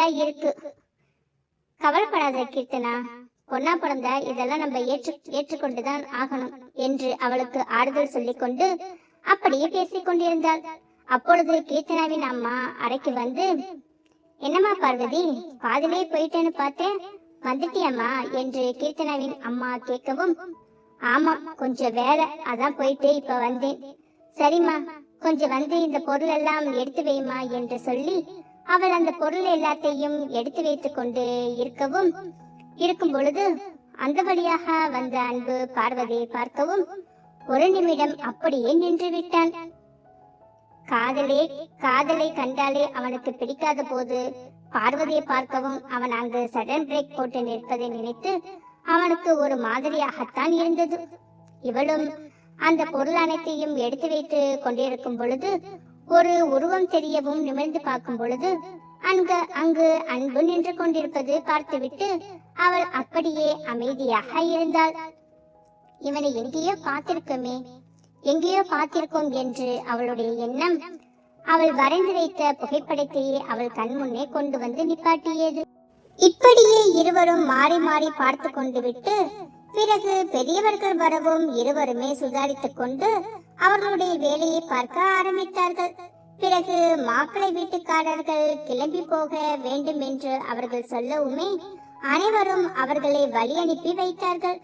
மாதிரியா இருக்கு. கவலைப்படாத கீர்த்தனா. பொண்ணா பிறந்த இதெல்லாம் நம்ம ஏற்று ஏற்றுக்கொண்டுதான் ஆகணும் என்று அவளுக்கு ஆறுதல் சொல்லிக்கொண்டு அப்படியே பேசிக் கொண்டிருந்தாள். அப்பொழுது கீர்த்தனாவின் அம்மா அறைக்கு வந்து என்னம்மா பார்வதி பாதிலே போயிட்டேன்னு பார்த்தேன். வந்துட்டியம்மா என்று கீர்த்தனாவின் அம்மா கேட்கவும் ஆமா கொஞ்சம் வேலை அதான் போயிட்டு இப்ப வந்தேன். சரிம்மா கொஞ்சம் வந்து இந்த பொருள் எல்லாம் எடுத்து வைமா என்று சொல்லி அவள் அந்த பொருள் எல்லாத்தையும் எடுத்து வைத்துக் கொண்டு இருக்கவும் இருக்கும் பொழுது அந்த வழியாக வந்த அன்பு பார்வதியை பார்க்கவும் ஒரு நிமிடம் அப்படியே நின்று விட்டான். காதலே காதலை கண்டாலே அவனுக்கு பிடிக்காத போது பார்வதியை பார்க்கவும் அவன் அங்கு சடன் பிரேக் போட்டு நிற்பதை நினைத்து அவனுக்கு ஒரு மாதிரியாகத்தான் இருந்தது. இவளும் அந்த பொருள் அனைத்தையும் எடுத்து வைத்து கொண்டிருக்கும் பொழுது ஒரு உருவம் தெரியவும் நிமிர்ந்து பார்க்கும் பொழுது அங்கு அங்கு அன்பு நின்று கொண்டிருப்பது பார்த்துவிட்டு அவள் அப்படியே அமைதியாக இருந்தாள். இவனை எங்கேயோ பார்த்திருக்கோமே எங்கேயோ பார்த்திருக்கோம் என்று அவளுடைய எண்ணம் அவள் வரைந்து வைத்த புகைப்படத்தையே அவள் கண்முன்னே கொண்டு வந்து நிப்பாட்டியது. இப்படியே இருவரும் மாறி மாறி பார்த்து கொண்டு விட்டு பிறகு பெரியவர்கள் வரவும் இருவருமே சுதாரித்துக் கொண்டு அவர்களுடைய வேலையை பார்க்க ஆரம்பித்தார்கள். பிறகு மாப்பிள்ளை வீட்டுக்காரர்கள் கிளம்பி போக வேண்டும் என்று அவர்கள் சொல்லவுமே அனைவரும் அவர்களை வழி அனுப்பி வைத்தார்கள்.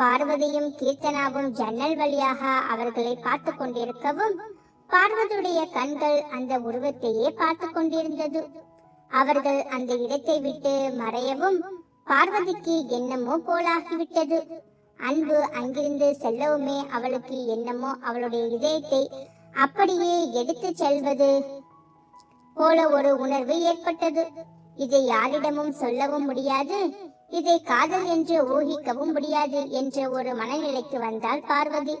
பார்வதியும் கீர்த்தனாவும் ஜன்னல் வழியாக அவர்களை பார்த்து கொண்டிருக்கவும் பார்வதியுடைய கண்கள் அந்த உருவத்தையே பார்த்து கொண்டிருந்தது. அவர்கள் அந்த இடத்தை விட்டு மறையவும் பார்வதிக்கு என்னமோ போலாகிவிட்டது. அன்பு அங்கிருந்து செல்லவுமே அவளுக்கு என்னமோ அவளுடைய இதயத்தை அப்படியே எடுத்து செல்வது போல ஒரு உணர்வு ஏற்பட்டது. இதை யாரிடமும் சொல்லவும் முடியாது. இதை காதல் என்று ஊகிக்கவும் முடியாது என்ற ஒரு மனநிலைக்கு வந்தாள் பார்வதி.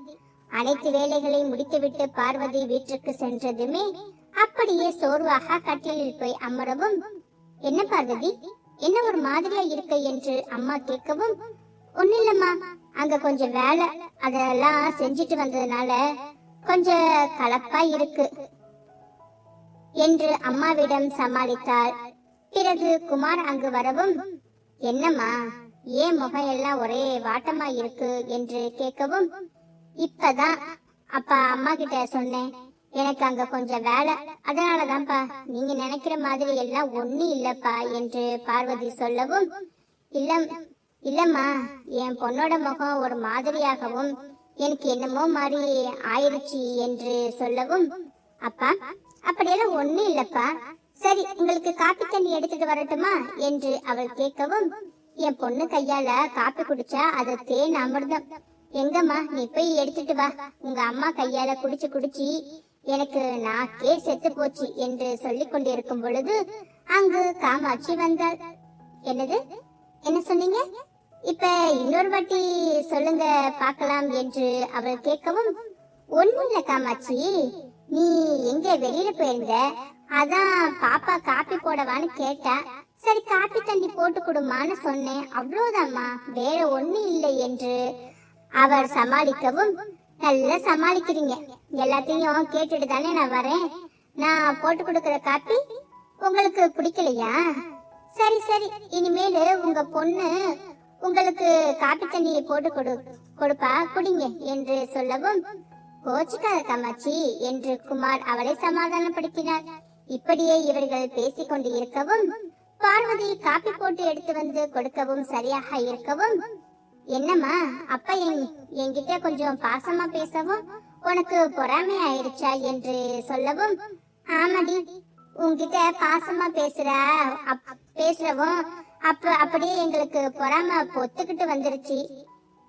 அனைத்து வேலைகளை முடித்துவிட்டு பார்வதி வீட்டிற்கு சென்றதுமே அப்படியே சோர்வாக கட்டிலில் போய் அமரவும் என்ன பார்வதி? என்ன ஒரு மாதிரியா இருக்க? என்று அம்மா கேட்கவும் ஒன்னில்லம்மா அங்க கொஞ்சம் வேலை. அதெல்லாம் செஞ்சுட்டு வந்ததுனால கொஞ்சம் கலப்பா இருக்கு. என்று அம்மாவிடம் சமாளித்தாள். பிறகு குமார் அங்கு வரவும் என்னம்மா ஏன் முகம் எல்லாம் ஒரே வாட்டமா இருக்கு? என்று கேட்கவும் இப்பதான். அப்பா அம்மா கிட்ட சொன்னேன். எனக்கு அங்க கொஞ்சம் வேலை. அதனாலதான்ப்பா நீங்க நினைக்கிற மாதிரி எல்லாம் ஒண்ணு இல்லப்பா என்று பார்வதி சொல்லவும் இல்ல இல்லம்மா என் பொண்ணோட முகம் ஒரு மாதிரியாகவும் எனக்கு என்னமோ மாதிரி ஆயிருச்சு என்று சொல்லவும் அப்பா அப்படியெல்லாம் ஒண்ணு இல்லப்பா. சரி உங்களுக்கு காப்பி தண்ணி எடுத்துட்டு வரட்டுமா? என்று அவள் கேட்கவும் என் பொண்ணு கையால காப்பி குடிச்சா அது தேன் அமிர்தம். எங்கம்மா நீ போய் எடுத்துட்டு வா. உங்க அம்மா கையால குடிச்சு குடிச்சு எனக்கு நாக்கே செத்து போச்சு என்று சொல்லி கொண்டிருக்கும் பொழுது அங்கு காமாட்சி வந்தாள். என்னது? என்ன சொன்னீங்க? இப்ப இன்னொரு வாட்டி சொல்லுங்க பார்க்கலாம் என்று அவள் கேட்கவும் ஒண்ணும் இல்ல காமாட்சி. நீ எங்க வெளியில போயிருந்த? அதான் பாப்பா காப்பி போடவான்னு கேட்டா சரி காப்பி தண்ணி போட்டு கொடுமான்னு சொன்னேன். அவ்வளவுதாம்மா. வேற ஒண்ணும் இல்லை என்று அவர் சமாளிக்கவும் நல்லா சமாளிக்கிறீங்க. எல்லாத்தையும் கேட்டுட்டு தானே நான் வரேன். நான் போட்டு கொடுக்கற காப்பி உங்களுக்கு பிடிக்கலையா? சரி சரி. இனிமேல் உங்க பொண்ணு உங்களுக்கு காப்பி தண்ணியை போட்டு கொடு கொடுப்பா குடிங்க என்று சொல்லவும் கோச்சுக்காத தமாச்சி என்று குமார் அவளை சமாதானப்படுத்தினார். இப்படியே இவர்கள் பேசிக் கொண்டு இருக்கவும் பார்வதி காப்பி போட்டு எடுத்து வந்து கொடுக்கவும் சரியாக இருக்கவும் என்னம்மா அப்பா என்கிட்ட கொஞ்சம் பாசமா பேசவும் உனக்கு பொறாமை ஆயிடுச்சா என்று சொல்லவும் ஆமாடி உன்கிட்ட பாசமா பேசுற அப்- பேசுறவும் அப்ப அப்படியே எங்களுக்கு பொறாம பொத்துக்கிட்டு வந்துருச்சு.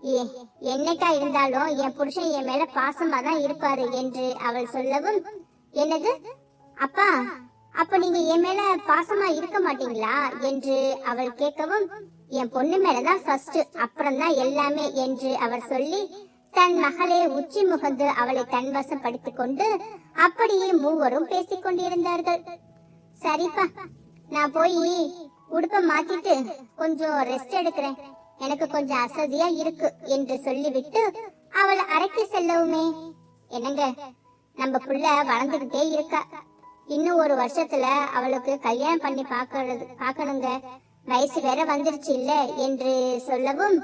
ஏ- என்னைக்கா இருந்தாலும் என் புருஷன் என் மேல பாசமா தான் இருப்பாரு என்று அவள் சொல்லவும் என்னது? அப்பா அப்ப நீங்க என் மேல பாசமா இருக்க மாட்டீங்களா என்று அவள் கேட்கவும் என் பொண்ணு மேலதான் ஃபர்ஸ்ட் அப்புறம் தான் எல்லாமே என்று அவர் சொல்லி தன் மகளே உச்சி முகந்து அவளை தன்வசப்படுத்திக் கொண்டு அப்படியே மூவரும் பேசிக் கொண்டிருந்தார்கள். சரிப்பா நான் போய் உடுப்ப மாத்திட்டு கொஞ்சம் ரெஸ்ட் எடுக்கிறேன். எனக்கு கொஞ்சம் அசதியா இருக்கு என்று சொல்லிவிட்டு அவள் அறைக்கு செல்லவுமே. என்னங்க? நம்ம புள்ள வளர்ந்துகிட்டே இருக்கா. இன்னும் ஒரு வருஷத்துல அவளுக்கு கல்யாணம் பண்ணி பாக்கிறது பாக்கணுங்க வயசு வேற வந்துருச்சு இல்ல என்று சொல்லவும்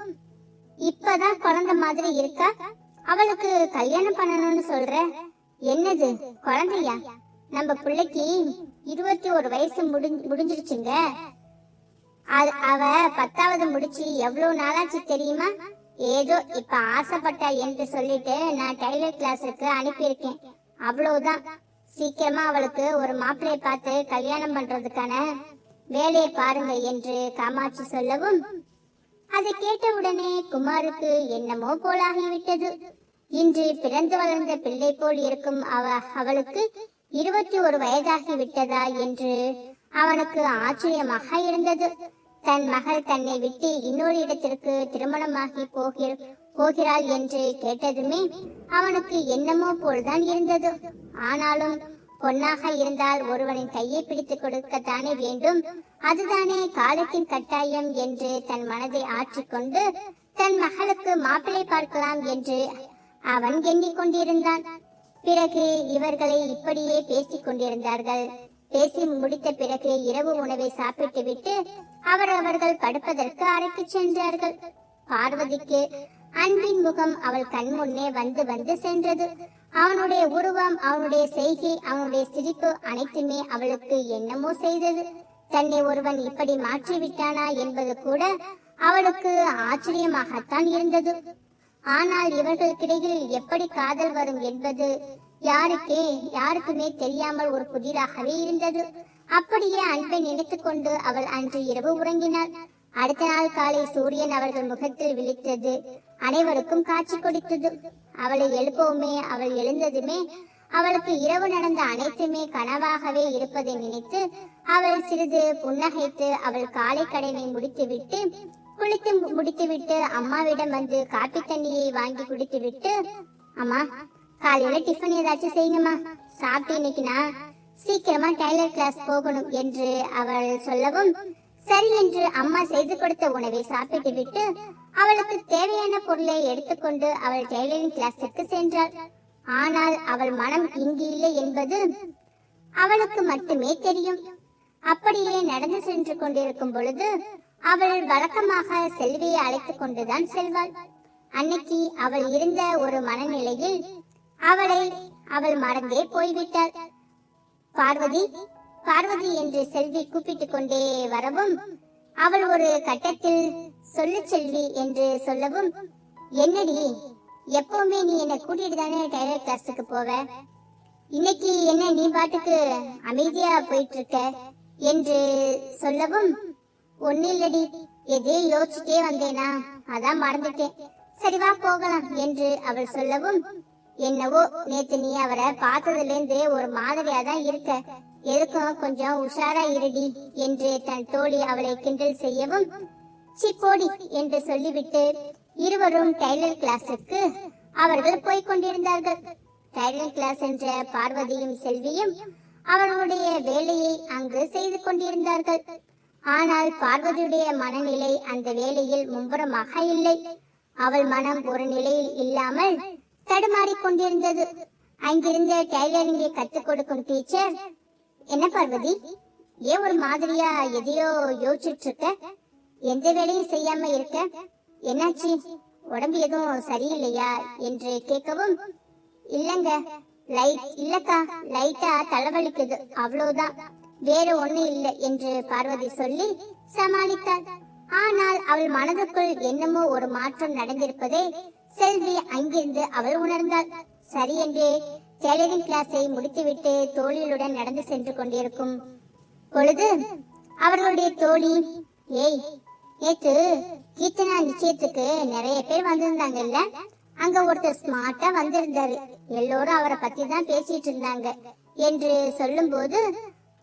இப்பதான் குழந்தை மாதிரி இருக்கா? அவளுக்கு கல்யாணம் பண்ணணும்னு சொல்ற? என்னது? குழந்தையா? நம்ம பிள்ளைக்கு இருபத்தி ஒரு வயசு முடிஞ்சு முடிஞ்சிருச்சுங்க. அவ பத்தாவது முடிச்சு எவ்வளவு நாளாச்சு தெரியுமா? ஏதோ இப்ப ஆசைப்பட்டா என்று சொல்லிட்டு நான் டைலர் கிளாஸுக்கு அனுப்பியிருக்கேன். அவ்வளவுதான். சீக்கிரமா அவளுக்கு ஒரு மாப்பிள்ளையை பார்த்து கல்யாணம் பண்றதுக்கான வேலையை பாருங்க என்று காமாட்சி சொல்லவும் அதை கேட்டவுடனே குமாருக்கு என்னமோ போலாகிவிட்டது இன்று பிறந்து வளர்ந்த பிள்ளை போல் இருக்கும் அவ அவளுக்கு இருபத்தி ஒரு வயதாகி விட்டதா என்று அவனுக்கு ஆச்சரியமாக இருந்தது. தன் மகள் தன்னை விட்டு இன்னொரு இடத்திற்கு திருமணமாகி போகிற போகிறாள் என்று கேட்டதுமே அவனுக்கு என்னமோ போல்தான் இருந்தது. ஆனாலும் பொன்னாக இருந்தால் ஒருவனின் கையை பிடித்து கொடுக்கத்தானே வேண்டும். அதுதானே காலத்தின் கட்டாயம் என்று தன் மனதை ஆற்றிக்கொண்டு தன் மகளுக்கு மாப்பிளை பார்க்கலாம் என்று அவன் எண்ணிக்கொண்டிருந்தான். பிறகு இவர்களை இப்படியே பேசிக் கொண்டிருந்தார்கள். பேசி முடித்த பிறகு இரவு உணவை சாப்பிட்டுவிட்டு அவர் அவர்கள் படுப்பதற்கு அறைக்கு சென்றார்கள். பார்வதிக்கு அன்பின் முகம் அவள் கண் முன்னே வந்து வந்து சென்றது. அவனுடைய உருவம் அவனுடைய செய்கை அவனுடைய சிரிப்பு அனைத்துமே அவளுக்கு என்னமோ செய்தது. தன்னை ஒருவன் இப்படி மாற்றி விட்டானா என்பது கூட அவளுக்கு ஆச்சரியமாகத்தான் இருந்தது. ஆனால் இவர்களுக்கிடையில் எப்படி காதல் வரும் என்பது யாருக்கே யாருக்குமே தெரியாமல் ஒரு புதிராகவே இருந்தது. அப்படியே அன்பை நினைத்துக் கொண்டு அவள் அன்று இரவு உறங்கினாள். அடுத்த நாள் காலை சூரியன் அவர்கள் முகத்தில் விழித்தது. அனைவருக்கும் காட்சி கொடுத்தது. அவளை எழுப்பவுமே அவள் எழுந்ததுமே அவளுக்கு இரவு நடந்த அனைத்துமே கனவாகவே இருப்பதை நினைத்து அவள் சிறிது புன்னகைத்து அவள் காலை கடனை முடித்துவிட்டு குளித்து முடித்துவிட்டு அம்மாவிடம் வந்து காப்பி தண்ணியை வாங்கி குடித்துவிட்டு அம்மா காலையில டிஃபன் ஏதாச்சும் செய்யுங்கம்மா. சாப்பிட்டு இன்னைக்குனா சீக்கிரமா டைலர் கிளாஸ் போகணும் என்று அவள் சொல்லவும் சரி என்று அம்மா செய்து கொடுத்த உணவை சாப்பிட்டு விட்டு அவளுக்கு தேவையான பொருளை எடுத்துக்கொண்டு அவள் டெய்லரிங் கிளாஸுக்கு சென்றாள். ஆனால் அவள் மனம் இங்கு இல்லை என்பது அவளுக்கு மட்டுமே தெரியும். அப்படியே நடந்து சென்று கொண்டிருக்கும் பொழுது அவள் வழக்கமாக செல்வியை அழைத்துக் கொண்டுதான் செல்வாள். அன்னைக்கு அவள் இருந்த ஒரு மனநிலையில் அவளை அவள் மறந்தே போய்விட்டாள். பார்வதி பார்வதி என்று செல்வி கூப்பிட்டுக் கொண்டே வரவும் அவள் ஒரு கட்டத்தில் சொல்லு செல்வி என்று சொல்லவும் என்னடி எப்பவுமே நீ என்ன கூட்டிட்டு தானே டைலர் கிளாஸுக்கு போவ? இன்னைக்கு என்ன நீ பாட்டுக்கு அமைதியா போயிட்டு இருக்க என்று சொல்லவும் ஒன்னில்லடி எதே யோசிச்சுட்டே வந்தேனா அதான் மறந்துட்டேன். சரி வா போகலாம் என்று அவள் சொல்லவும் என்னவோ நேத்து நீ அவரை பார்த்ததுல இருந்து ஒரு மாதிரியா தான் இருக்க. எதுக்கும் கொஞ்சம் உஷாரா இருடி என்று தன் தோழி அவளை கிண்டல் செய்யவும் சிப்போடி என்று சொல்லிவிட்டு இருவரும் டைலர் கிளாஸுக்கு அவர்கள் போய்க் கொண்டிருந்தார்கள். டைலர் கிளாஸ் என்ற பார்வதியும் செல்வியும் அவர்களுடைய வேலையை அங்கு செய்து கொண்டிருந்தார்கள். ஆனால் பார்வதியுடைய மனநிலை அந்த வேலையில் மும்புறமாக இல்லை. அவள் மனம் ஒரு நிலையில் இல்லாமல் தடுமாறிக் கொண்டிருந்தது அங்கிருந்த டைலரிங்கை கத்துக் கொடுக்கும் டீச்சர் என்ன பார்வதி ஏன் ஒரு மாதிரியா எதையோ யோசிச்சுட்டு இருக்க எந்த வேலையும் செய்யாம இருக்க? என்னாச்சு? உடம்பு எதுவும் சரியில்லையா? என்று கேட்கவும் இல்லங்க லைட் இல்லக்கா லைட்டா தலைவலிக்குது அவ்வளவுதான் வேற ஒண்ணு இல்லை என்று பார்வதி சொல்லி சமாளித்தாள். ஆனால் அவள் மனதுக்குள் என்னமோ ஒரு மாற்றம் நடந்திருப்பதை செல்வி அங்கிருந்து அவள் உணர்ந்தாள். சரி என்று டெய்லரிங் கிளாஸை முடித்துவிட்டு தோழிகளுடன் நடந்து சென்று கொண்டிருக்கும் பொழுது அவர்களுடைய தோழி ஏய் நேற்று கீர்த்தனா நிச்சயத்துக்கு நிறைய பேர் வந்திருந்தாங்கல்ல? அங்க ஒருத்தர் ஸ்மார்ட்டா வந்திருந்தாரு. எல்லோரும் அவரை பத்தி தான் பேசிட்டு இருந்தாங்க என்று சொல்லும்போது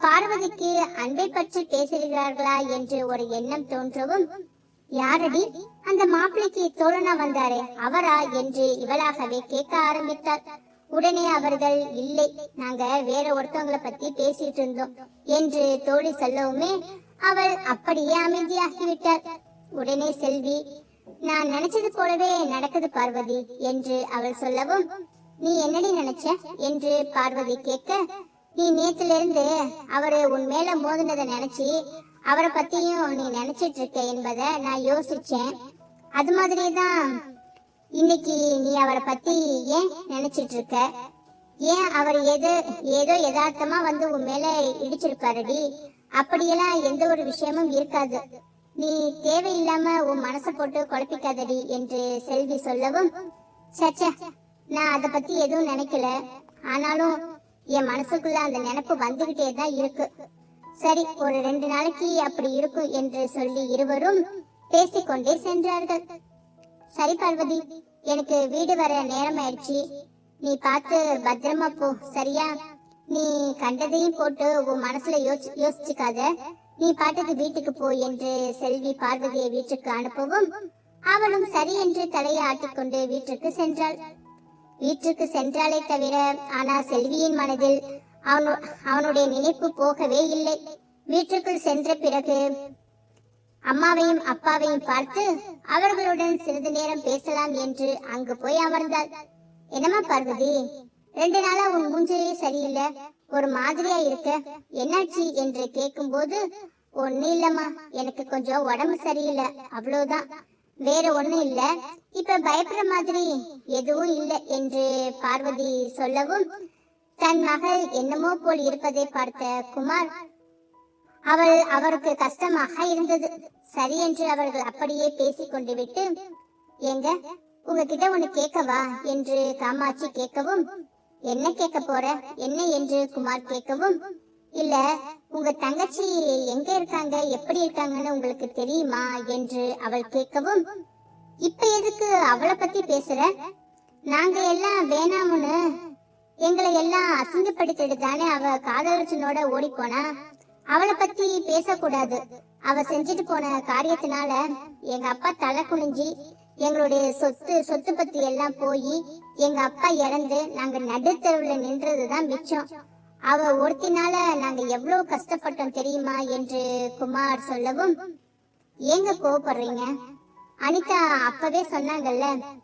பார்வதிக்கு அன்பை பற்றி பேசுகிறார்களா? என்று ஒரு எண்ணம் தோன்றவும் யாரடி? அந்த மாப்பிளைக்கு தோழனா வந்தாரே. அவரா என்று இவளாகவே கேட்க ஆரம்பித்தாள். உடனே அவர்கள் இல்லை நாங்க வேற ஒருத்தவங்களை பத்தி பேசிட்டு இருந்தோம் என்று தோழி சொல்லவுமே அவள் அப்படியே அமைதியாகிவிட்டாள். உடனே செல்வி நான் நினைச்சது போலவே நடக்குது பார்வதி என்று அவள் சொல்லவும் நீ என்னடி நினைச்ச? என்று பார்வதி கேட்க நீ நேத்துல இருந்து அவரு உன் மேல மோதினதை நினைச்சு அவரை பத்தியும் நீ நினைச்சிட்டு இருக்க என்பதை நான் யோசிச்சேன். அது மாதிரி தான் இன்னைக்கு நீ அவரை பத்தி ஏன் நினைச்சிட்டு இருக்க ஏன் அவர் ஏதோ ஏதோ யதார்த்தமா வந்து உன் மேல இடிச்சிருப்பாருடி? அப்படியெல்லாம் எந்த ஒரு விஷயமும் இருக்காது. நீ தேவையில்லாம உன் மனசை போட்டு குழப்பிக்காதடி என்று செல்வி சொல்லவும் சச்ச நான் அதை பத்தி எதுவும் நினைக்கல. ஆனாலும் என் மனசுக்குள்ள அந்த நினைப்பு வந்துகிட்டே தான் இருக்கு. சரி ஒரு ரெண்டு நாளைக்கு அப்படி இருக்கும் என்று சொல்லி இருவரும் பேசிக்கொண்டே சென்றார்கள். சரி பார்வதி எனக்கு வீடு வர நேரம் ஆயிடுச்சு நீ பார்த்து பத்திரமா போ சரியா? நீ கண்டதையும் போட்டு உன் மனசுல யோசி யோசிச்சுக்காத. நீ பாட்டுக்கு வீட்டுக்கு போ என்று செல்வி பார்வதியை வீட்டுக்கு அனுப்பவும் அவளும் சரி என்று தலையை ஆட்டிக்கொண்டு வீட்டுக்கு சென்றாள். வீட்டுக்கு சென்றாலே தவிர ஆனா செல்வியின் மனதில் அவனு அவனுடைய நினைப்பு போகவே இல்லை. வீட்டுக்குள் சென்ற பிறகு அம்மாவையும் அப்பாவையும் பார்த்து அவர்களுடன் சிறிது நேரம் பேசலாம் என்று அங்கு போய் அமர்ந்தாள். என்னம்மா பார்வதி ரெண்டு நாளா உன் மூஞ்சலே சரியில்லை. ஒரு மாதிரியா இருக்க. என்னாச்சு? என்று கேட்கும்போது ஒண்ணு இல்லம்மா. எனக்கு கொஞ்சம் உடம்பு சரியில்லை. அவ்வளவுதான். வேற ஒண்ணும் இல்ல. இப்ப பயப்படுற மாதிரி எதுவும் இல்லை என்று பார்வதி சொல்லவும் தன் மகள் என்னமோ போல் இருப்பதை பார்த்த குமார் அவள் அவருக்கு கஷ்டமாக இருந்தது. சரி என்று அவர்கள் அப்படியே பேசிக் கொண்டு விட்டு எங்க உங்ககிட்ட ஒண்ணு கேட்கவா? என்று காமாட்சி கேட்கவும் என்ன கேட்க போற? என்ன? என்று குமார் கேட்கவும் இல்ல உங்க தங்கச்சி எங்க இருக்காங்க? எப்படி இருக்காங்கன்னு உங்களுக்கு தெரியுமா? என்று அவள் கேட்கவும் இப்ப எதுக்கு அவளை பத்தி பேசுற? நாங்க எல்லாம் வேணாமுன்னு எங்களை எல்லாம் அசிங்கப்படுத்திட்டு தானே அவ காதலர்ச்சனோட ஓடி போனா அவளை பத்தி பேசக்கூடாது. அவ செஞ்சுட்டு போன காரியத்தினால எங்க அப்பா தலை குனிஞ்சி எங்களுடைய சொத்து சொத்து பத்தி எல்லாம் போய் எங்க அப்பா இறந்து நாங்க நடுத்தருவுல நின்றதுதான் மிச்சம். அவ ஒருத்தினால நாங்க எவ்வளவு கஷ்டப்பட்டோம் தெரியுமா என்று குமார் சொல்லவும் ஏங்க கோவப்படுறீங்க? அனிதா அப்பவே சொன்னாங்கல்ல